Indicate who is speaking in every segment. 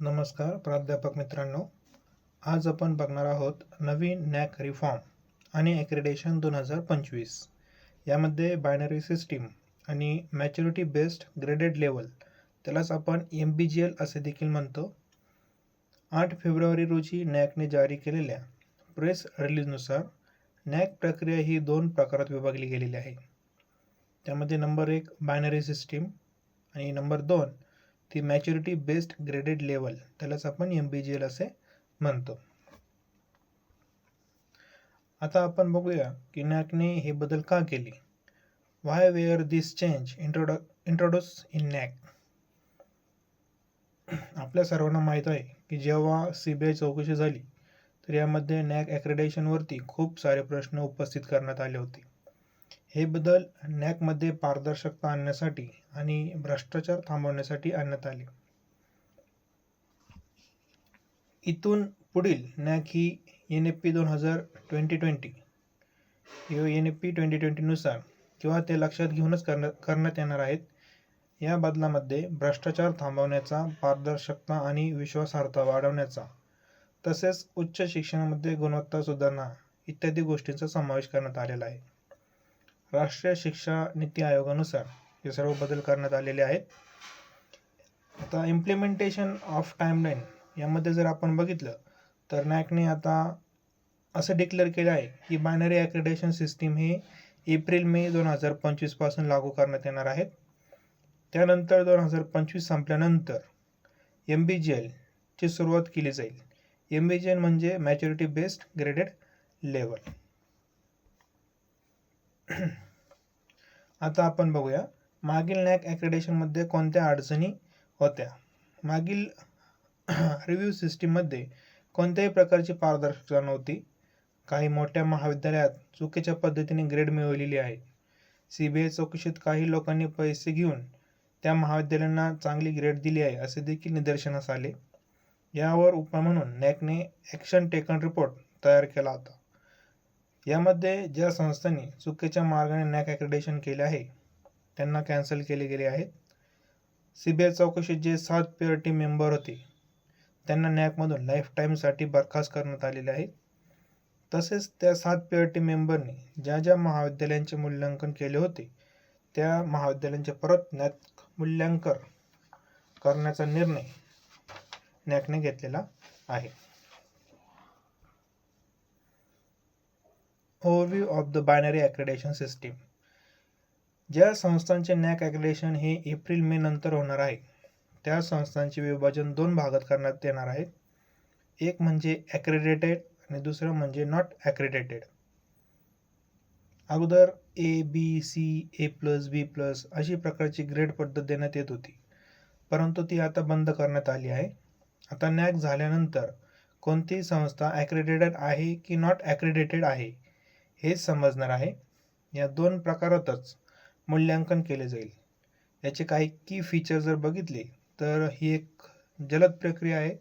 Speaker 1: नमस्कार प्राध्यापक मित्रांनो. आज आपण बघणार आहोत नवीन नॅक रिफॉर्म आणि ॲक्रेडेशन दोन हजार पंचवीस. यामध्ये बायनरी सिस्टीम आणि मॅच्युरिटी बेस्ड ग्रेडेड लेवल त्यालाच आपण एम बी जी एल असे देखील म्हणतो. आठ फेब्रुवारी रोजी नॅकने जारी केलेल्या प्रेस रिलीजनुसार नॅक प्रक्रिया ही दोन प्रकारात विभागली गेलेली आहे. त्यामध्ये नंबर एक बायनरी सिस्टीम आणि नंबर दोन ती मॅच्युरिटी बेस्ड ग्रेडेड लेवल त्यालाच आपण एम बी जी एल असे म्हणतो. आता आपण बघूया की नॅकने हे बदल का केले? Why were this change introd introduce in NAAC? आपल्या सर्वांना माहीत आहे की जेव्हा सी बी आय चौकशी झाली तर यामध्ये नॅक ॲक्रेडेशनवरती खूप सारे प्रश्न उपस्थित करण्यात आले होते. हे बदल नॅकमध्ये पारदर्शकता आणण्यासाठी आणि भ्रष्टाचार थांबवण्यासाठी आणण्यात आले. इथून पुढील नॅक ही एन एफ पी दोन हजार ट्वेंटी ट्वेंटी किंवा एन एफ पी ट्वेंटी ट्वेंटीनुसार किंवा ते लक्षात घेऊनच करण्यात करण्यात येणार आहेत. या बदलामध्ये भ्रष्टाचार थांबवण्याचा पारदर्शकता आणि विश्वासार्हता वाढवण्याचा तसेच उच्च शिक्षणामध्ये गुणवत्ता सुधारणा इत्यादी गोष्टींचा समावेश करण्यात आलेला आहे. राष्ट्रीय शिक्षा नीती आयोगानुसार हे सर्व बदल करण्यात आलेले आहेत. आता इम्प्लिमेंटेशन ऑफ टाईमलाईन यामध्ये जर आपण बघितलं तर नॅकने आता असं डिक्लेअर केलं आहे की बायनरी ॲक्रेडेशन सिस्टीम हे एप्रिल मे दोन हजार पंचवीसपासून लागू करण्यात येणार आहेत त्यानंतर दोन हजार पंचवीस संपल्यानंतर एम बी जी एलची सुरुवात केली जाईल. एम बी जी एल म्हणजे मॅच्युरिटी बेस्ड ग्रेडेड लेवल आता आपण बघूया मागील नॅक ॲक्रेडेशनमध्ये कोणत्या अडचणी होत्या? मागील रिव्ह्यू सिस्टीममध्ये कोणत्याही प्रकारची पारदर्शकता नव्हती. काही मोठ्या महाविद्यालयात चुकीच्या पद्धतीने ग्रेड मिळवलेली आहे. सी बी आय चौकशीत काही लोकांनी पैसे घेऊन त्या महाविद्यालयांना चांगली ग्रेड दिली आहे असे देखील निदर्शनास आले. यावर उपाय म्हणून नॅकने ॲक्शन टेकन रिपोर्ट तयार केला होता. यामध्ये ज्या संस्थांनी चुकीच्या मार्गाने नॅक ॲक्रेडेशन केले आहे त्यांना कॅन्सल केले गेले आहेत. सी बी आय चौकशीत जे सात पेअर टीम मेंबर होते त्यांना नॅकमधून लाईफ टाईमसाठी बरखास्त करण्यात आलेले आहे. तसेच त्या सात पेअर टीम मेंबरनी ज्या ज्या महाविद्यालयांचे मूल्यांकन केले होते त्या महाविद्यालयांचे परत नॅक मूल्यांकन करण्याचा निर्णय नॅकने घेतलेला आहे. Overview of the binary accreditation system ज्या संस्थांचे नॅक ॲक्रेडेशन हे एप्रिल मे नंतर होणार आहे त्या संस्थांचे विभाजन दोन भागात करण्यात येणार आहे. एक म्हणजे ॲक्रेडिटेड आणि दुसरं म्हणजे नॉट ॲक्रेडिटेड अगोदर A B C A plus B plus अशी प्रकारची ग्रेड पद्धत देण्यात येत होती. परंतु ती आता बंद करण्यात आली आहे. आता नॅक झाल्यानंतर कोणतीही संस्था ॲक्रेडिटेड आहे की नॉट ॲक्रेडिटेड आहे? हेच समजणार आहे. या दोन प्रकारातच मूल्यांकन केले जाईल. याचे काही की फीचर जर बघितले तर ही एक जलद प्रक्रिया आहे.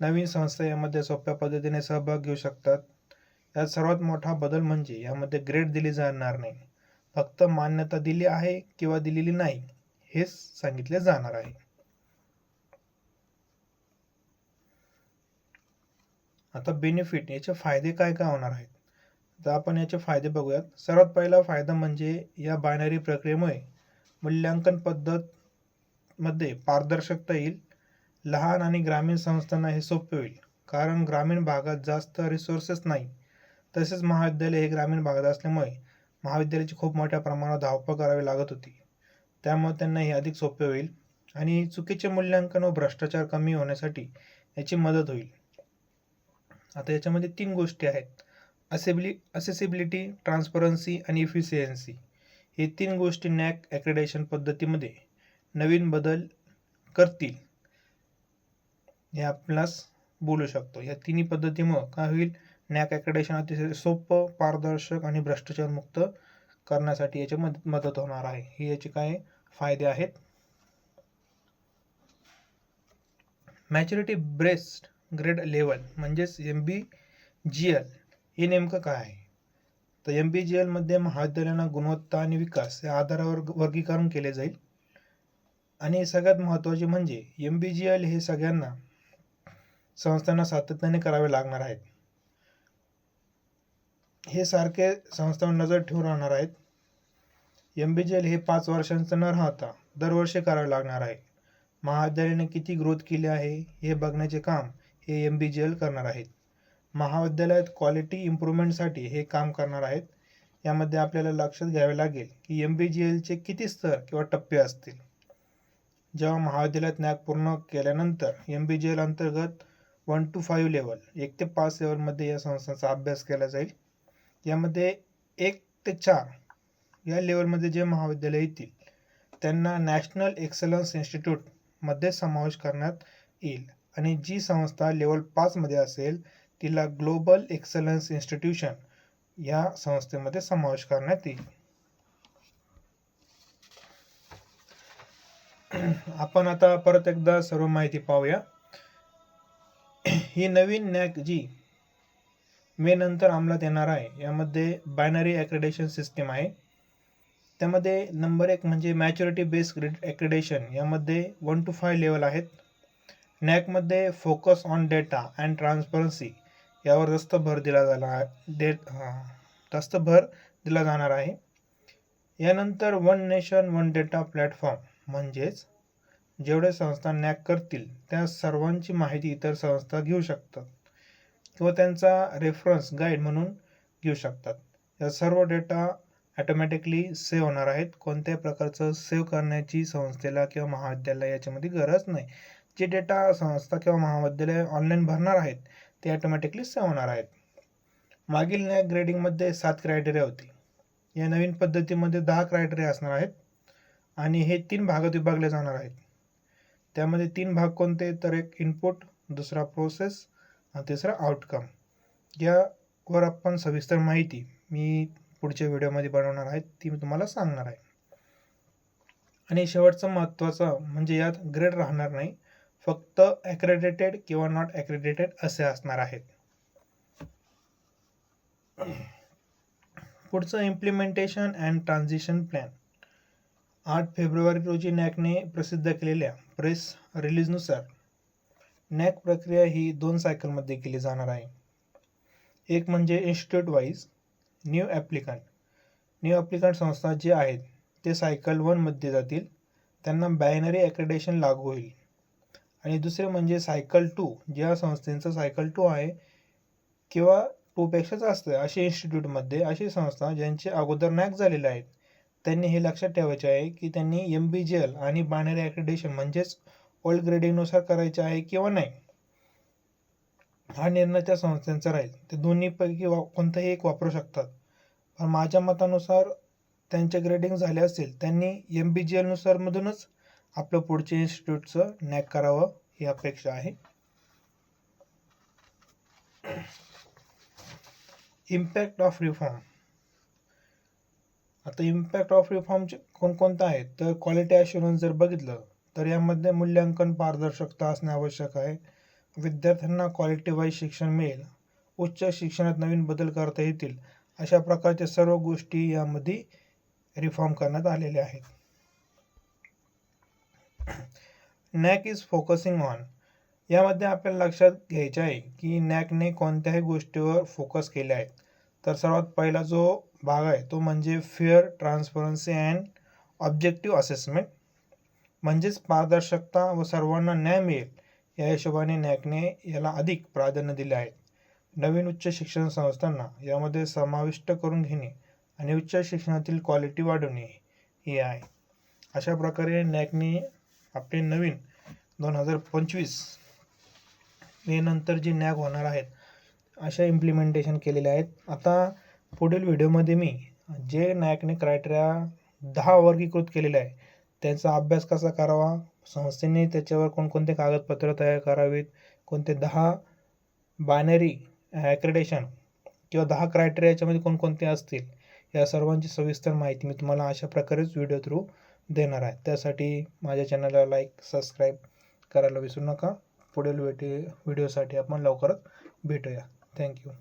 Speaker 1: नवीन संस्था यामध्ये सोप्या पद्धतीने सहभाग घेऊ शकतात. यात सर्वात मोठा बदल म्हणजे यामध्ये ग्रेड दिली जाणार नाही. फक्त मान्यता दिली आहे किंवा दिलेली नाही हेच सांगितले जाणार आहे. आता बेनिफिट याचे फायदे काय काय होणार आहेत? तर आपण याचे फायदे बघूयात. सर्वात पहिला फायदा म्हणजे या बायनरी प्रक्रियेमुळे मूल्यांकन पद्धत मध्ये पारदर्शकता येईल. लहान आणि ग्रामीण संस्थांना हे सोपे होईल. कारण ग्रामीण भागात जास्त रिसोर्सेस नाही. तसेच महाविद्यालय हे ग्रामीण भागात असल्यामुळे महाविद्यालयाची खूप मोठ्या प्रमाणात धावपळ करावी लागत होती. त्यामुळे त्यांना हे अधिक सोपे होईल आणि चुकीचे मूल्यांकन व भ्रष्टाचार कमी होण्यासाठी याची मदत होईल. आता याच्यामध्ये तीन गोष्टी आहेत. असेबिलि असेसिबिलिटी ट्रान्सपरन्सी आणि इफिशियन्सी हे तीन गोष्टी नॅक ॲक्रेडेशन पद्धतीमध्ये नवीन बदल करतील. हे आपणास बोलू शकतो. या तिन्ही पद्धतीमुळं काय होईल? नॅक ॲक्रेडेशन अतिशय सोपं पारदर्शक आणि भ्रष्टाचारमुक्त करण्यासाठी याची मद मदत होणार आहे. हे याचे काय फायदे आहेत? मॅच्युरिटी ब्रेस्ट ग्रेड लेवल म्हणजेच एम बी जी एल हे नेमकं काय आहे? तर एम बी जी एलमध्ये महाविद्यालयांना गुणवत्ता आणि विकास या आधारावर वर्गीकरण केले जाईल. आणि सगळ्यात महत्त्वाचे म्हणजे एम बी जी एल हे सगळ्यांना संस्थांना सातत्याने करावे लागणार आहेत. हे सारखे संस्थांवर नजर ठेवून राहणार आहेत. एम बी जी एल हे पाच वर्षांचं न राहता दरवर्षी करावे लागणार आहे. महाविद्यालयाने किती ग्रोथ केली आहे हे बघण्याचे काम हे एम बी जी एल करणार आहेत. महाविद्यालयात क्वालिटी इम्प्रूव्हमेंटसाठी हे काम करणार आहेत. यामध्ये आपल्याला लक्षात घ्यावे लागेल की एम बी जी एलचे किती स्तर किंवा टप्पे असतील. जेव्हा महाविद्यालयात नॅक पूर्ण केल्यानंतर एम बी जी एल अंतर्गत वन टू फाईव्ह लेवल एक ते पाच लेवलमध्ये या संस्थांचा अभ्यास केला जाईल. यामध्ये एक ते चार या लेवलमध्ये जे महाविद्यालय येतील त्यांना नॅशनल एक्सलन्स इन्स्टिट्यूटमध्ये समावेश करण्यात येईल. आणि जी संस्था लेवल पाचमध्ये असेल तिला ग्लोबल एक्सलन्स इन्स्टिट्यूशन या संस्थेमध्ये समावेश करण्यात येईल. आपण आता परत एकदा सर्व माहिती पाहूया. ही नवीन नॅक जी मे नंतर अंमलात येणार आहे यामध्ये बायनरी ॲक्रेडेशन सिस्टीम आहे. त्यामध्ये नंबर एक म्हणजे मॅच्युरिटी बेस्ड ॲक्रेडेशन यामध्ये वन टू फाय लेवल आहेत. नॅकमध्ये focus on data and transparency यावर जास्त भर दिला जाणार दे जास्त भर दिला जाणार आहे. यानंतर one nation one data platform म्हणजेच जेवढे संस्था नॅक करतील त्या सर्वांची माहिती इतर संस्था घेऊ शकतात. किंवा त्यांचा रेफरन्स गाईड म्हणून घेऊ शकतात. या सर्व डेटा ॲटोमॅटिकली सेव्ह होणार आहेत. कोणत्याही प्रकारचं सेव्ह करण्याची संस्थेला किंवा महाविद्यालय याच्यामध्ये गरज नाही. जे डेटा संस्था किंवा महाविद्यालय ऑनलाईन भरणार आहेत ते ॲटोमॅटिकली सेव्ह होणार आहेत. मागील नॅक ग्रेडिंगमध्ये सात क्रायटेरिया होती. या नवीन पद्धतीमध्ये दहा क्रायटेरिया असणार आहेत आणि हे तीन भागात विभागले जाणार आहेत. त्यामध्ये तीन भाग कोणते? तर एक इनपुट दुसरा प्रोसेस आणि तिसरा आउटकम यावर आपण सविस्तर माहिती मी पुढच्या व्हिडिओमध्ये बनवणार आहे ती मी तुम्हाला सांगणार आहे. आणि शेवटचं महत्त्वाचं म्हणजे यात ग्रेड राहणार नाही. फक्त ॲक्रेडिटेड किंवा नॉट ॲक्रेडिटेड असे असणार आहेत. पुढचं इम्प्लिमेंटेशन अँड ट्रान्झिशन प्लॅन आठ फेब्रुवारी रोजी नॅकने प्रसिद्ध केलेल्या प्रेस रिलीजनुसार नॅक प्रक्रिया ही दोन सायकलमध्ये केली जाणार आहे. एक म्हणजे institute wise new applicant new applicant संस्था जे आहेत ते सायकल वनमध्ये जातील. त्यांना बायनरी ॲक्रेडेशन लागू होईल. आणि दुसरे म्हणजे सायकल टू ज्या संस्थेचं सायकल टू आहे किंवा टूपेक्षा जास्त असे इन्स्टिट्यूटमध्ये अशी संस्था ज्यांचे अगोदर नॅक झालेले आहेत त्यांनी हे लक्षात ठेवायचे आहे की त्यांनी एम बी जी एल आणि बायनरी ॲक्रेडेशन म्हणजेच ओल्ड ग्रेडिंगनुसार करायचे आहे किंवा नाही. हा निर्णय त्या संस्थांचा राहील. ते दोन्हीपैकी वा कोणतंही एक वापरू शकतात. पण माझ्या मतानुसार त्यांचे ग्रेडिंग झाले असेल त्यांनी एम बी जी एलनुसारमधूनच आपलं पुढचे इन्स्टिट्यूटचं नॅक करावं ही अपेक्षा आहे. इम्पॅक्ट ऑफ रिफॉर्म आता इम्पॅक्ट ऑफ रिफॉर्मचे कोणकोणतं आहेत? तर क्वालिटी अश्युरन्स जर बघितलं तर यामध्ये मूल्यांकन पारदर्शकता असणे आवश्यक आहे. विद्यार्थ्यांना क्वालिटी वाईज शिक्षण मिळेल. उच्च शिक्षणात नवीन बदल करता येतील. अशा प्रकारच्या सर्व गोष्टी यामध्ये रिफॉर्म करण्यात आलेल्या आहेत. NAAC is focusing on. यामध्ये आपल्याला लक्षात घ्यायचे आहे की नॅकने कोणत्याही गोष्टीवर फोकस केले आहे. तर सर्वात पहिला जो भाग आहे तो म्हणजे fair transparency and objective assessment. म्हणजेच पारदर्शकता व सर्वांना न्याय मिळेल या हिशोबाने नॅकने याला अधिक प्राधान्य दिले आहे. नवीन उच्च शिक्षण संस्थांना यामध्ये समाविष्ट करून घेणे आणि उच्च शिक्षणातील क्वालिटी वाढवणे हे आहे. अशा प्रकारे नॅकने आपले नवीन दोन हजार पंचवीस मे नंतर जे नॅग होणार आहेत अशा इम्प्लिमेंटेशन केलेल्या आहेत. आता पुढील व्हिडिओमध्ये मी जे नॅकने क्रायटेरिया दहा वर्गीकृत केलेले आहे त्यांचा अभ्यास कसा करावा संस्थेने त्याच्यावर कोणकोणते कागदपत्र तयार करावीत कोणते दहा बायनरी ॲक्रेडेशन किंवा दहा क्रायटेरिया याच्यामध्ये कोणकोणते असतील या सर्वांची सविस्तर माहिती मी तुम्हाला अशा प्रकारेच व्हिडिओ थ्रू देणार आहे. त्यासाठी माझ्या चॅनलला लाईक सबस्क्राईब करायला विसरू नका. पुढील वेटी व्हिडिओसाठी आपण लवकरच भेटूया. थँक्यू